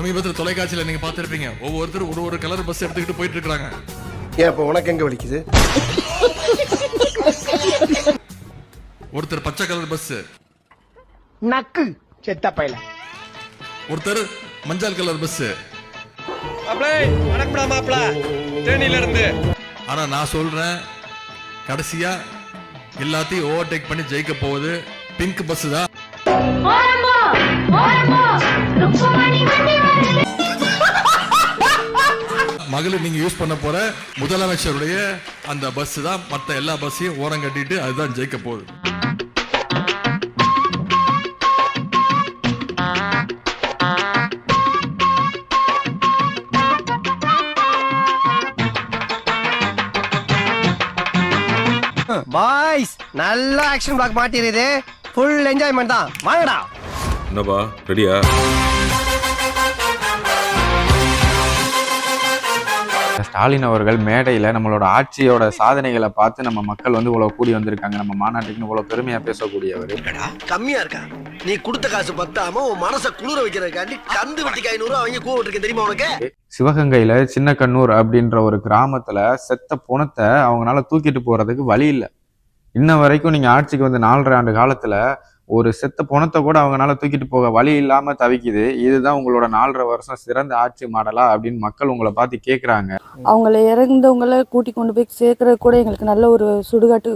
சமீபத்தில் தொலைக்காட்சியில நீங்க பார்த்திருப்பீங்க. ஒவ்வொருத்தரும் ஒரு ஒரு கலர் பஸ் எடுத்துக்கிட்டு போயிட்டு இருக்காங்க ஏன் இப்போ உனக்கு எங்க வலிக்குது? ஒருத்தர் பச்சை கலர் பஸ் நக்கு செத்த பையல. ஒருத்தர் மஞ்சள் கலர் பஸ் தேனியில இருந்து ஆனா நான் சொல்றேன் கடைசியா எல்லாத்தையும் ஓவர்டேக் பண்ணி ஜெயிக்க போகுது. பிங்க் பஸ் தான். மகளிர் நீங்க யூஸ் பண்ண போற முதலமைச்சருடைய அந்த பஸ் தான். மத்த எல்லா பஸ்ஸையும் ஓரம் கட்டிட்டு அதுதான் ஜெயிக்க போகுது. பாய்ஸ் நல்ல ஆக்ஷன் பிளாக் மாட்டிருது ஃபுல் என்ஜாய்மெண்ட் தான். வாங்கடா. என்னப்பா ரெடியா ஸ்டாலின் அவர்கள் மேடையில் நம்மளோட ஆட்சியோட சாதனைகளை பார்த்து நம்ம மக்கள் வந்து இவ்வளோ கூடி வந்திருக்காங்க. நம்ம மாநாட்டுக்குன்னு இவ்வளோ பெருமையாக பேசக்கூடியவர். கம்மியா இருக்கா? நீ கொடுத்த காசு பத்தாம உன் மனசை குளிர வைக்கிறதுக்காண்டி கந்து வெட்டிக்கு ஐநூறு அவங்க கூவ விட்டுருக்கேன் தெரியுமா உனக்கு? சிவகங்கையில் சின்ன கண்ணூர் அப்படின்ற ஒரு கிராமத்தில் செத்த புணத்தை அவங்களால தூக்கிட்டு போகிறதுக்கு வழி இல்லை. இன்ன வரைக்கும் நீங்கள் ஆட்சிக்கு வந்து நாலரை ஆண்டு காலத்தில் ஒரு செத்த புணத்தை கூட அவங்களால தூக்கிட்டு போக வழி இல்லாமல் தவிக்குது. இதுதான் உங்களோட நாலரை வருஷம் சிறந்த ஆட்சி மாடலா அப்படின்னு மக்கள் உங்களை பார்த்து கேட்குறாங்க அவங்கள இறந்தவங்கள கூட்டி கொண்டு போய் சேர்க்கறது கூட எங்களுக்கு நல்ல ஒரு சுடுகாட்டு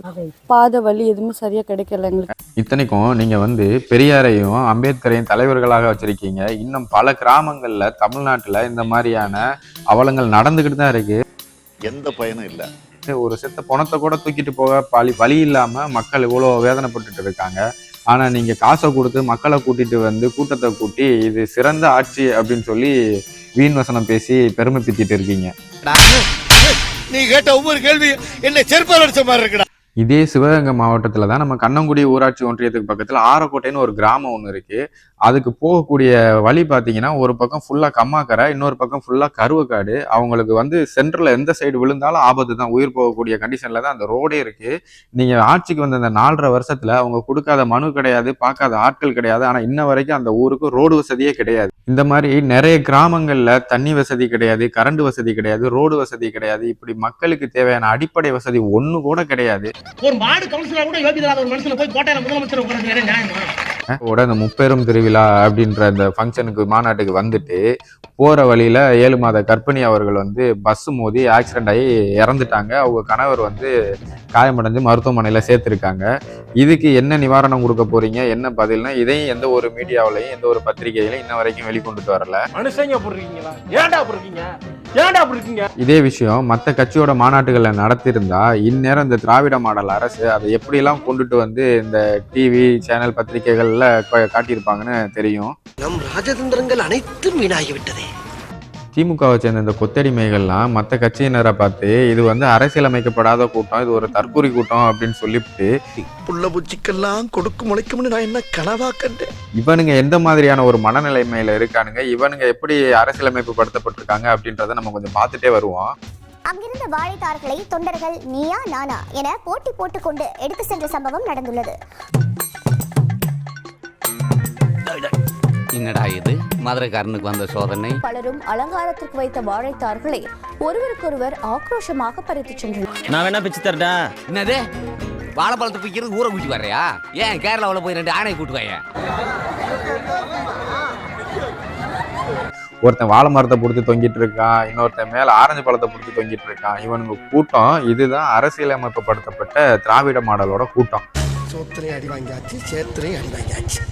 பாதை வழி எதுவுமே சரியா கிடைக்கல எங்களுக்கு. இத்தனைக்கும் நீங்க வந்து பெரியாரையும் அம்பேத்கரையும் தலைவர்களாக வச்சிருக்கீங்க. இன்னும் பல கிராமங்கள்ல தமிழ்நாட்டுல இந்த மாதிரியான அவலங்கள் நடந்துகிட்டு தான் இருக்கு. எந்த பயனும் இல்லை. ஒரு செத்த பணத்தை கூட தூக்கிட்டு போக பழி வழி இல்லாம மக்கள் இவ்வளோ வேதனைப்பட்டுட்டு இருக்காங்க. ஆனா நீங்க காசை கொடுத்து மக்களை கூட்டிட்டு வந்து கூட்டத்தை கூட்டி இது சிறந்த ஆட்சி அப்படின்னு சொல்லி வீண் வசனம் பேசி பெருமை பித்திட்டு இருக்கீங்க நீ கேட்ட ஒவ்வொரு கேள்வி என்ன செருப்பால் அடிச்ச மாதிரி இருக்கடா. இதே சிவகங்கை மாவட்டத்தில் தான் நம்ம கண்ணங்குடி ஊராட்சி ஒன்றியத்துக்கு பக்கத்தில் ஆரக்கோட்டைன்னு ஒரு கிராமம் ஒன்று இருக்குது அதுக்கு போகக்கூடிய வழி பார்த்தீங்கன்னா ஒரு பக்கம் ஃபுல்லாக கம்மாக்கரை இன்னொரு பக்கம் ஃபுல்லாக கருவக்காடு. அவங்களுக்கு வந்து சென்டரில் எந்த சைடு விழுந்தாலும் ஆபத்து தான். உயிர் போகக்கூடிய கண்டிஷனில் தான் அந்த ரோடே இருக்குது நீங்கள் ஆட்சிக்கு வந்த அந்த நாலரை வருஷத்தில் அவங்க கொடுக்காத மனு கிடையாது பார்க்காத ஆட்கள் கிடையாது. ஆனால் இன்ன வரைக்கும் அந்த ஊருக்கு ரோடு வசதியே கிடையாது. இந்த மாதிரி நிறைய கிராமங்களில் தண்ணி வசதி கிடையாது கரண்ட் வசதி கிடையாது ரோடு வசதி கிடையாது. இப்படி மக்களுக்கு தேவையான அடிப்படை வசதி ஒன்று கூட கிடையாது. ஒரு மாடு கவுன்சிலர் கூட யோகிதராத ஒரு மனுஷன் போய் கோட்டையில முதலமைச்சர் உட்கார்ந்து நியாயமா இந்த முப்பெரும் திருவிழா அப்படின்ற இந்த ஃபங்க்ஷனுக்கு மாநாட்டுக்கு வந்துட்டு போற வழியில ஏழு மாத கர்ப்பிணி அவர்கள் வந்து பஸ் மோதி ஆக்சிடென்ட் ஆகி இறந்துட்டாங்க. அவங்க கணவர் வந்து காயமடைஞ்சு மருத்துவமனையில சேர்த்திருக்காங்க. இதுக்கு என்ன நிவாரணம் கொடுக்க போறீங்க? என்ன பதில்னா இதையும் எந்த ஒரு மீடியாவிலையும் எந்த ஒரு பத்திரிகையிலையும் இன்ன வரைக்கும் வெளிக்கொண்டுட்டு வரல. மனுஷங்க இருக்கீங்களா ஏன்டா இருக்கீங்க ஏன்டா அப்படி இருக்கீங்க? இதே விஷயம் மற்ற கட்சியோட மாநாட்டுகளை நடத்தியிருந்தா இந்நேரம் இந்த திராவிட மாடல் அரசு அதை எப்படியெல்லாம் கொண்டுட்டு வந்து இந்த டிவி சேனல் பத்திரிகைகள்ல காட்டியிருப்பாங்கன்னு தெரியும். நம் ராஜதந்திரங்கள் அனைத்தும் வீணாகி விட்டதே திமுகவை சேர்ந்த இந்த கொத்தடிமைகள்லாம் மற்ற கட்சியினரை பார்த்து இது வந்து அரசியலமைக்கப்படாத கூட்டம் இது ஒரு தற்கொலை கூட்டம் அப்படின்னு சொல்லிவிட்டு புள்ள பூச்சிக்கெல்லாம் கொடுக்கு முளைக்கும்னு நான் என்ன கனவா கண்டேன்? இவனுங்க எந்த மாதிரியான ஒரு மனநிலைமையில இருக்கானுங்க? இவனுங்க எப்படி அரசியலமைப்பு படுத்தப்பட்டிருக்காங்க அப்படின்றத நம்ம கொஞ்சம் பார்த்துட்டே வருவோம். அங்கிருந்த வாழைத்தார்களை தொண்டர்கள் நீயா நானா என போட்டி போட்டுக்கொண்டு எடுத்து சென்ற சம்பவம் நடந்துள்ளது. என்னடா இது? மதுரைக்காரனுக்கு வந்த சோதனை. பலரும் அலங்காரத்திற்கு வைத்த வாழைத்தார்களை ஒருவருக்கொருவர் ஆக்ரோஷமாக பறித்து சென்றனர். நான் வேணா பிச்சு தரட்டா என்னது? வாழைப்பழத்தை பிக்கிறது ஊரை கூட்டி வர்றியா? ஏன் கேரளாவில் போய் ரெண்டு ஆணை கூட்டு வாங்க ஒருத்தன் வாழை மரத்தை பிடிச்சி தொங்கிட்டு இருக்கான் இன்னொருத்தன் மேல ஆரஞ்சு பழத்தை பிடிச்சி தொங்கிட்டு இருக்கான். இவனுங்க கூட்டம் இதுதான் அரசியலமைப்பு படுத்தப்பட்ட திராவிட மாடலோட கூட்டம். சோத்திரையும் அடி வாங்கியாச்சு சேத்திரையும் அடி வாங்கியாச்சு.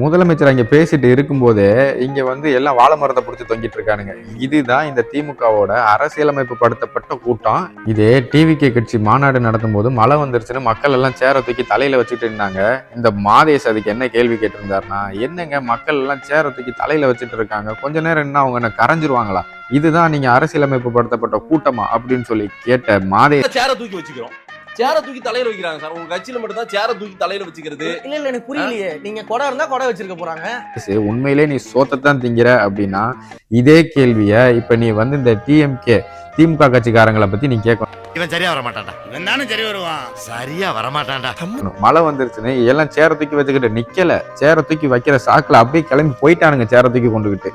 முதலமைச்சர் அங்கே பேசிட்டு இருக்கும்போதே இங்கே வந்து எல்லாம் வாழை மரத்தை பிடிச்சி தொங்கிட்டு இருக்கானுங்க. இதுதான் இந்த திமுகவோட அரசியலமைப்பு படுத்தப்பட்ட கூட்டம். இதே டிவிகே கட்சி மாநாடு நடத்தும் போது மழை வந்துருச்சுன்னு மக்கள் எல்லாம் சேர தூக்கி தலையில வச்சுட்டு இருந்தாங்க. இந்த மாதேஷ் அதுக்கு என்ன கேள்வி கேட்டிருந்தாருன்னா என்னங்க மக்கள் எல்லாம் சேர தூக்கி தலையில வச்சுட்டு இருக்காங்க? கொஞ்ச நேரம் என்ன அவங்க என்ன கரைஞ்சிருவாங்களா? இதுதான் நீங்க அரசியலமைப்பு படுத்தப்பட்ட கூட்டமா அப்படின்னு சொல்லி கேட்ட மாதேஷ். சேர தூக்கி வச்சுக்கிறோம். சேரை தூக்கி தலையில வைக்கிறாங்க சார். உங்க கட்சியில மட்டும் தான் சேர தூக்கி தலையில வச்சுக்கிறது. இல்ல இல்ல எனக்கு புரியலையே. நீங்க கொடை இருந்தா கொடை வச்சிருக்க போறாங்க. சரி உண்மையிலே நீ சோத்தத்தான் திங்கிற அப்படின்னா இதே கேள்விய இப்ப நீ வந்து இந்த டிஎம்கே திமுக கட்சிக்காரங்களை பத்தி நீ கேட்கணும். இவன் சரியா வர மாட்டான்டா இவன் தானே சரி வருவான். சரியா வரமாட்டான்டா. மழை வந்துருச்சுன்னு எல்லாம் சேரை தூக்கி வச்சுக்கிட்டு நிக்கல. சேரை தூக்கி வைக்கிற சாக்குல அப்படியே கிளம்பி போயிட்டானுங்க சேரை தூக்கி கொண்டுகிட்டு.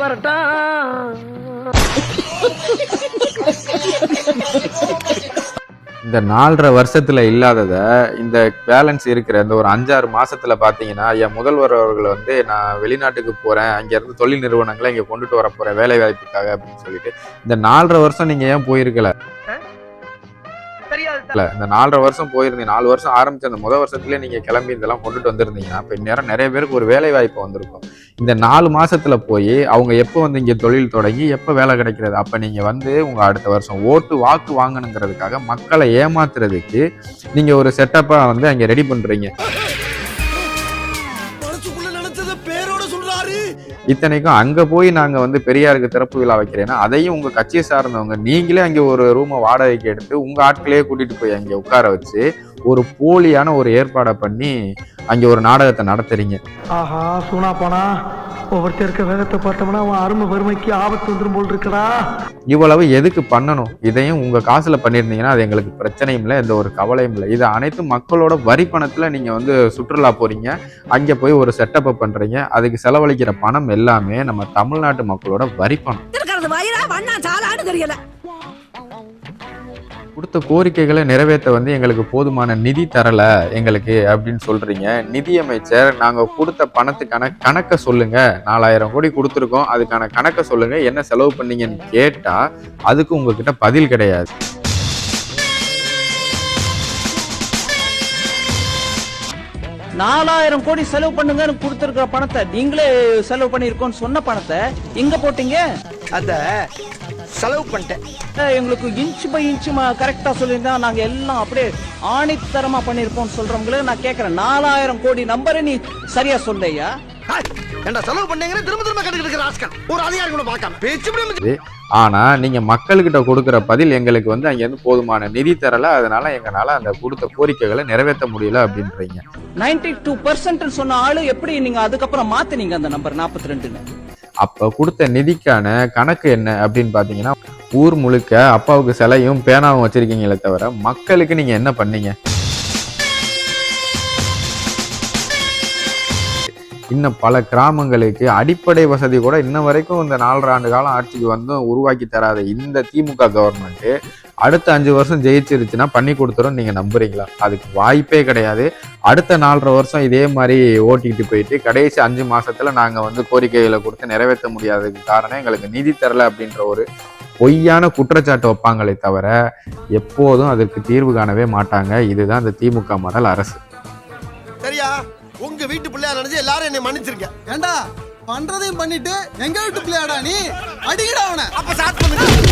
பரட்டா இந்த நாலரை வருஷத்துல இல்லாதத இந்த பேலன்ஸ் இருக்கிற இந்த ஒரு அஞ்சாறு மாசத்துல பாத்தீங்கன்னா என் முதல்வர் அவர்கள் வந்து நான் வெளிநாட்டுக்கு போறேன் அங்க இருந்து தொழில் நிறுவனங்களை இங்க கொண்டுட்டு வர போறேன் வேலை வாய்ப்புக்காக அப்படின்னு சொல்லிட்டு. இந்த நாலரை வருஷம் நீங்க ஏன் போயிருக்கல? இல்ல இந்த நாலரை வருஷம் போயிருந்தீங்க நாலு வருஷம் ஆரம்பிச்ச அந்த முதல் வருஷத்துலயே நீங்க கிளம்பி இதெல்லாம் கொண்டுட்டு வந்திருந்தீங்கன்னா இப்ப இந்நேரம் நிறைய பேருக்கு ஒரு வேலை வாய்ப்பு வந்திருக்கும். இந்த நாலு மாசத்துல போய் அவங்க எப்போ வந்து இங்க தொழில் தொடங்கி எப்போ வேலை கிடைக்கிறது? அப்ப நீங்க வந்து உங்க அடுத்த வருஷம் ஓட்டு வாக்கு வாங்கணுங்கிறதுக்காக மக்களை ஏமாத்துறதுக்கு நீங்க ஒரு செட்டப்பா வந்து அங்க ரெடி பண்றீங்க. இத்தனைக்கும் அங்க போய் நாங்க வந்து பெரியாருக்கு திறப்பு விழா வைக்கிறேன்னா அதையும் உங்க கட்சியை சார்ந்தவங்க நீங்களே அங்கே ஒரு ரூமை வாடகைக்கு எடுத்து உங்க ஆட்களையே கூட்டிட்டு போய் அங்கே உட்கார வச்சு ஒரு போலியான ஒரு ஏற்பாடை பண்ணி அங்க ஒரு நாடகத்தை நடத்துறீங்க. ஆஹா சூனா போனா ஒவ்வொருத்தர் இருக்க வேகத்தை பார்த்தோம்னா அவன் அருமை வறுமைக்கு ஆபத்து வந்துரும் போல் இருக்கடா. இவ்வளவு எதுக்கு பண்ணணும்? இதையும் உங்க காசுல பண்ணியிருந்தீங்கன்னா அது எங்களுக்கு பிரச்சனையும் இல்லை எந்த ஒரு கவலையும் இல்லை. இது அனைத்தும் மக்களோட வரி பணத்துல நீங்க வந்து சுற்றுலா போறீங்க. அங்க போய் ஒரு செட்டப்பை பண்றீங்க. அதுக்கு செலவழிக்கிற பணம் எல்லாமே நம்ம தமிழ்நாட்டு மக்களோட வரி பணம். கொடுத்த கோரிக்கைகளை நிறைவேற்ற வந்து எங்களுக்கு போதுமான நிதி தரலை எங்களுக்கு அப்படின்னு சொல்கிறீங்க நிதியமைச்சர் நாங்கள் கொடுத்த பணத்துக்கான கணக்கை சொல்லுங்கள் நாலாயிரம் கோடி கொடுத்துருக்கோம். அதுக்கான கணக்கை சொல்லுங்கள் என்ன செலவு பண்ணீங்கன்னு கேட்டால் அதுக்கு உங்ககிட்ட பதில் கிடையாது. நாலாயிரம் கோடி செலவு பண்ணுங்கன்னு கொடுத்துருக்கிற பணத்தை நீங்களே செலவு பண்ணியிருக்கோன்னு சொன்ன பணத்தை இங்கே போட்டீங்க? அத செலவு பண்ணிட்டேன். எங்களுக்கு இன்ச் பை இன்ச் கரெக்டா சொல்லியிருந்தா நாங்க எல்லாம் அப்படியே ஆணித்தரமா பண்ணிருப்போம் சொல்றவங்களே நான் கேக்குறேன். நாலாயிரம் கோடி நம்பரை நீ சரியா சொல்லையா? ஏன்டா செலவு பண்ணீங்க திரும்ப திரும்ப கண்டுக்கிட்டு இருக்கிற ராஸ்கல் ஒரு அதிகாரி கூட பார்க்காம பேச்சு ஆனா நீங்க மக்கள்கிட்ட கொடுக்குற பதில் எங்களுக்கு வந்து அங்க இருந்து போதுமான நிதி தரல. அதனால எங்களால அந்த கொடுத்த கோரிக்கைகளை நிறைவேற்ற முடியல அப்படின்றீங்க. நைன்டி டூ பர்சன்ட் சொன்ன ஆளு எப்படி நீங்க அதுக்கப்புறம் மாத்தினீங்க அந்த நம்பர் நாற்பத்தி ரெண்டுன்னு? அப்ப கொடுத்த நிதிக்கான கணக்கு என்ன அப்படின்னு பார்த்தீங்கன்னா ஊர் முழுக்க அப்பாவுக்கு சிலையும் பேனாவும் வச்சிருக்கீங்களே தவிர மக்களுக்கு நீங்க என்ன பண்ணீங்க? இன்னும் பல கிராமங்களுக்கு அடிப்படை வசதி கூட இன்ன வரைக்கும் இந்த நாலரை ஆண்டு காலம் ஆட்சிக்கு வந்தும் உருவாக்கி தராத இந்த திமுக கவர்மெண்ட்டு அடுத்த அஞ்சு வருஷம் ஜெயிச்சிருச்சுன்னா பண்ணி கொடுத்துரும் நீங்கள் நம்புறீங்களா? அதுக்கு வாய்ப்பே கிடையாது. அடுத்த நாலரை வருஷம் இதே மாதிரி ஓட்டிக்கிட்டு போயிட்டு கடைசி அஞ்சு மாதத்தில் நாங்கள் வந்து கோரிக்கைகளை கொடுத்து நிறைவேற்ற முடியாததுக்கு காரணம் எங்களுக்கு நிதி தரல அப்படின்ற ஒரு பொய்யான குற்றச்சாட்டு வைப்பாங்களே தவிர எப்போதும் அதற்கு தீர்வு காணவே மாட்டாங்க. இதுதான் இந்த திமுக மாடல் அரசு. சரியா? உங்க வீட்டு பிள்ளையா நினைச்சு எல்லாரும் என்னை மன்னிச்சிருங்க. ஏண்டா? பண்றதையும் பண்ணிட்டு எங்க வீட்டு பிள்ளையாடா நீ? அடிக்கடா அவனை. அப்ப ஸ்டார்ட் பண்ணுங்க